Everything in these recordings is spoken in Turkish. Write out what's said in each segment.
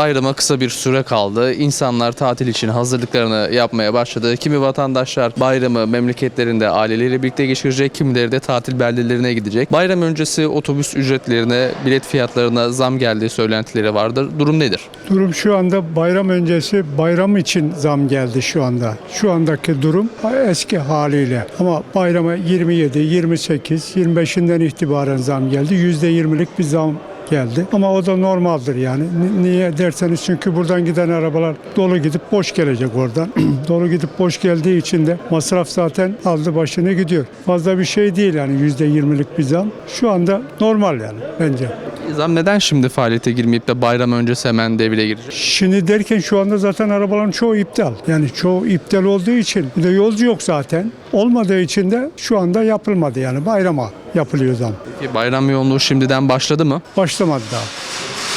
Bayrama kısa bir süre kaldı. İnsanlar tatil için hazırlıklarını yapmaya başladı. Kimi vatandaşlar bayramı memleketlerinde aileleriyle birlikte geçirecek, kimileri de tatil beldelerine gidecek. Bayram öncesi otobüs ücretlerine, bilet fiyatlarına zam geldiği söylentileri vardır. Durum nedir? Durum şu anda bayram öncesi bayram için zam geldi şu anda. Şu andaki durum eski haliyle. Ama bayrama 27, 28, 25'inden itibaren zam geldi. %20'lik bir zam geldi. Ama o da normaldir yani. Ni- Niye derseniz çünkü buradan giden arabalar dolu gidip boş gelecek oradan. dolu gidip boş geldiği için de masraf zaten aldı başını gidiyor. Fazla bir şey değil yani %20'lik bir zam. Şu anda normal yani bence. Zam neden şimdi faaliyete girmeyip de bayram öncesi hemen devreye girecek? Şimdi derken şu anda zaten arabaların çoğu iptal. Yani çoğu iptal olduğu için bir de yolcu yok zaten. Olmadığı için de şu anda yapılmadı yani bayrama yapılıyor zam. Peki bayram yoğunluğu şimdiden başladı mı? Başlamadı daha.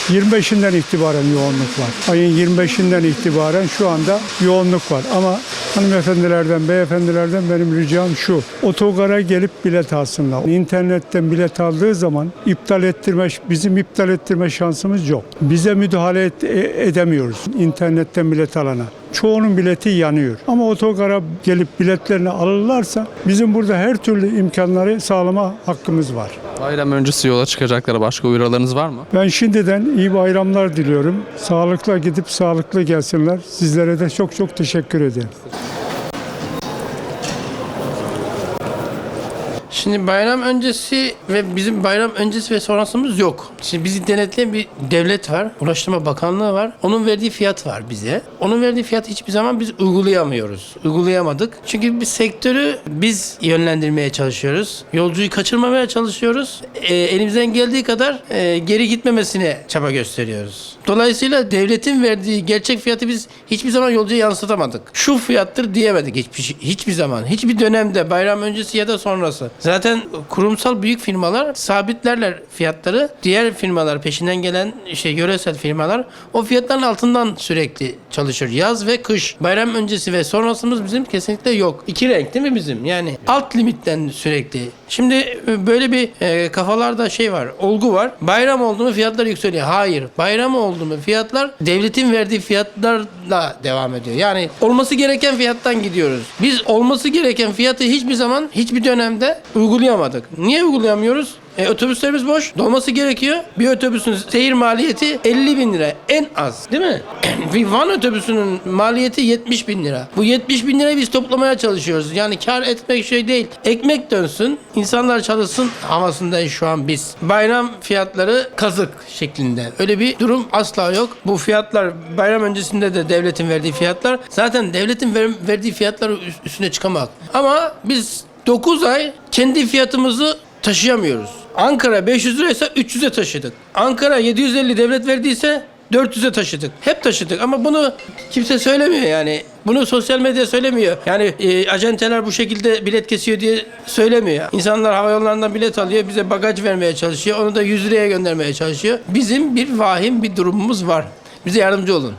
25'inden itibaren yoğunluk var. Ayın 25'inden itibaren şu anda yoğunluk var. Ama hanımefendilerden, beyefendilerden benim ricam şu. Otogara gelip bilet alsınlar. İnternetten bilet aldığı zaman iptal ettirme, bizim iptal ettirme şansımız yok. Bize müdahale et- e- edemiyoruz internetten bilet alana. Çoğunun bileti yanıyor. Ama otogara gelip biletlerini alırlarsa bizim burada her türlü imkanları sağlama hakkımız var. Bayram öncesi yola çıkacaklara başka uyarılarınız var mı? Ben şimdiden iyi bayramlar diliyorum. Sağlıkla gidip sağlıklı gelsinler. Sizlere de çok çok teşekkür ederim. Şimdi bayram öncesi ve bizim bayram öncesi ve sonrasımız yok. Şimdi bizi denetleyen bir devlet var. Ulaştırma Bakanlığı var. Onun verdiği fiyat var bize. Onun verdiği fiyatı hiçbir zaman biz uygulayamıyoruz. Uygulayamadık. Çünkü bir sektörü biz yönlendirmeye çalışıyoruz. Yolcuyu kaçırmamaya çalışıyoruz. E, elimizden geldiği kadar e, geri gitmemesine çaba gösteriyoruz. Dolayısıyla devletin verdiği gerçek fiyatı biz hiçbir zaman yolcuya yansıtamadık. Şu fiyattır diyemedik hiçbir, şey- hiçbir zaman. Hiçbir dönemde bayram öncesi ya da sonrası. Zaten kurumsal büyük firmalar sabitlerler fiyatları. Diğer firmalar peşinden gelen şey yöresel firmalar o fiyatların altından sürekli çalışır. Yaz ve kış. Bayram öncesi ve sonrasımız bizim kesinlikle yok. İki renk değil mi bizim? Yani alt limitten sürekli. Şimdi e, böyle bir e, kafalarda şey var, olgu var. Bayram oldu mu fiyatlar yükseliyor. Hayır. Bayram oldu mu fiyatlar devletin verdiği fiyatlarla devam ediyor. Yani olması gereken fiyattan gidiyoruz. Biz olması gereken fiyatı hiçbir zaman hiçbir dönemde uygulayamadık. Niye uygulayamıyoruz? E, otobüslerimiz boş. Dolması gerekiyor. Bir otobüsün seyir maliyeti 50 bin lira. En az. Değil mi? bir Van otobüsünün maliyeti 70 bin lira. Bu 70 bin lirayı biz toplamaya çalışıyoruz. Yani kar etmek şey değil. Ekmek dönsün. insanlar çalışsın havasındayız şu an biz. Bayram fiyatları kazık şeklinde. Öyle bir durum asla yok. Bu fiyatlar bayram öncesinde de devletin verdiği fiyatlar. Zaten devletin ver- verdiği fiyatları üst- üstüne çıkamak. Ama biz 9 ay kendi fiyatımızı taşıyamıyoruz. Ankara 500 liraysa 300'e taşıdık. Ankara 750 devlet verdiyse 400'e taşıdık. Hep taşıdık ama bunu kimse söylemiyor yani. Bunu sosyal medya söylemiyor. Yani e, acenteler bu şekilde bilet kesiyor diye söylemiyor. İnsanlar havayollarından bilet alıyor, bize bagaj vermeye çalışıyor. Onu da 100 liraya göndermeye çalışıyor. Bizim bir vahim bir durumumuz var. Bize yardımcı olun.